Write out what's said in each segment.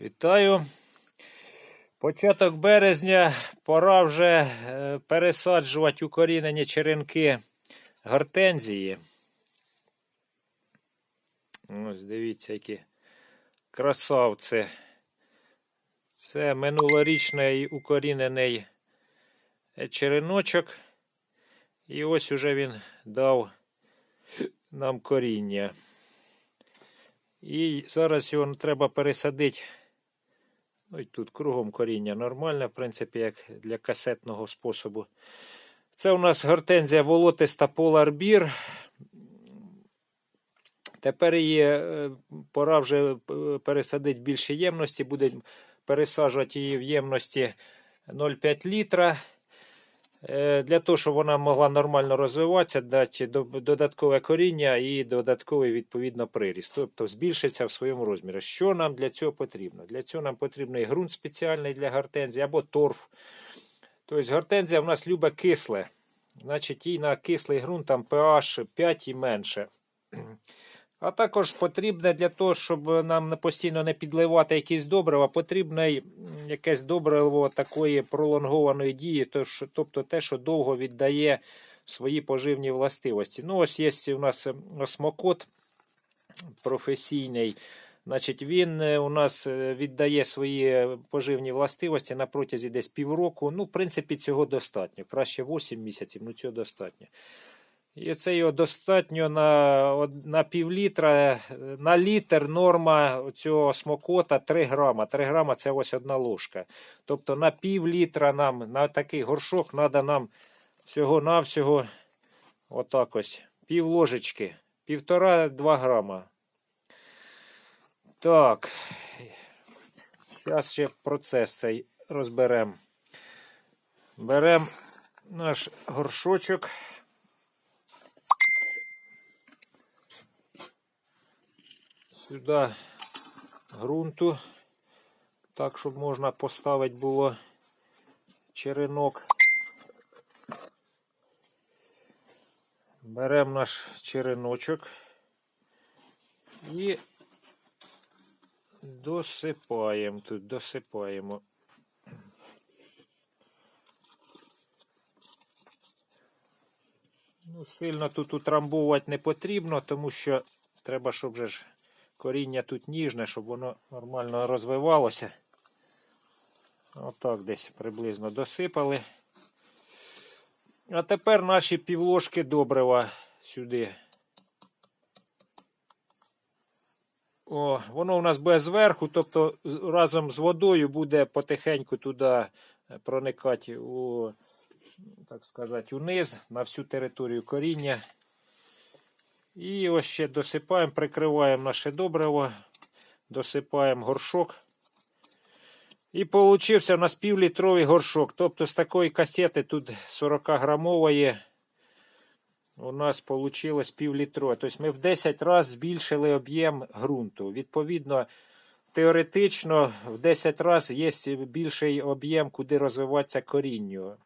Вітаю. Початок березня пора вже е, пересаджувати укорінені черенки гортензії. Ось дивіться, які красавці. Це минулорічний укорінений е, череночок. І ось уже він дав нам коріння. І зараз його треба пересадити. Ну і тут кругом коріння нормальне, в принципі, як для касетного способу. Це у нас гортензія волотиста поларбір. Тепер її е, пора вже е, пересадити більше ємності. Буде пересаджувати її в ємності 0,5 літра. Е, Для того, щоб вона могла нормально розвиватися, дати додаткове коріння і додатковий відповідно приріст. Тобто збільшиться в своєму розмірі. Що нам для цього потрібно? Для цього нам потрібен і ґрунт спеціальний для гортензії або торф. Тобто гортензія в нас любить кисле. Значить, їй на кислий ґрунт там pH 5 і менше. А також потрібне для того, щоб нам постійно не підливати якісь добрива, потрібне якесь добриво такої пролонгованої дії, тобто те, що довго віддає свої поживні властивості. Ну, ось є у нас ем, осмокот професійний. Значить, він е, у нас е, віддає свої поживні властивості на протязі десь півроку. Ну, в принципі, цього достатньо. Краще 8 місяців, ну цього достатньо. І це його достатньо на, на пів літра, е, на літр норма цього смокота 3 грама. 3 грама це ось одна ложка. Тобто на пів літра нам, на такий горшок, треба нам всього-навсього отак ось, пів ложечки, півтора-два грама. Так, зараз ще процес цей розберемо. Беремо наш горшочок. Сюди ґрунту, так, щоб можна поставити було черенок. Беремо наш череночок і досипаємо тут, досипаємо. Ну, сильно тут утрамбовувати не потрібно, тому що треба, щоб же ж коріння тут ніжне, щоб воно нормально розвивалося. Отак десь приблизно досипали. А тепер наші півложки добрива сюди. О, воно у нас буде зверху, тобто разом з водою буде потихеньку туди е, проникати у, так сказати, униз на всю територію коріння. І ось ще досипаємо, прикриваємо наше добриво, досипаємо горшок. І получився у нас півлітровий горшок. Тобто з такої касети тут 40 грамової у нас вийшло півлітрове. Тобто ми в 10 разів збільшили об'єм ґрунту. Відповідно, теоретично в 10 разів є більший об'єм, куди розвиватися корінню.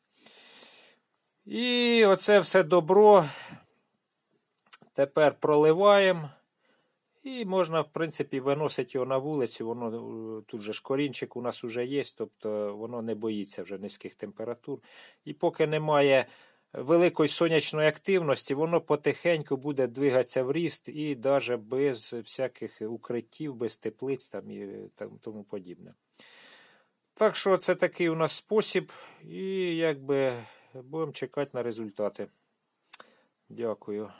І оце все добро тепер проливаємо. І можна, в принципі, виносити його на вулицю. Воно е, тут же ж корінчик у нас вже є, тобто воно не боїться вже низьких температур. І поки немає великої сонячної активності, воно потихеньку буде двигатися в ріст і навіть без всяких укриттів, без теплиць там і там, тому подібне. Так що це такий у нас спосіб, і якби будемо чекати на результати. Дякую.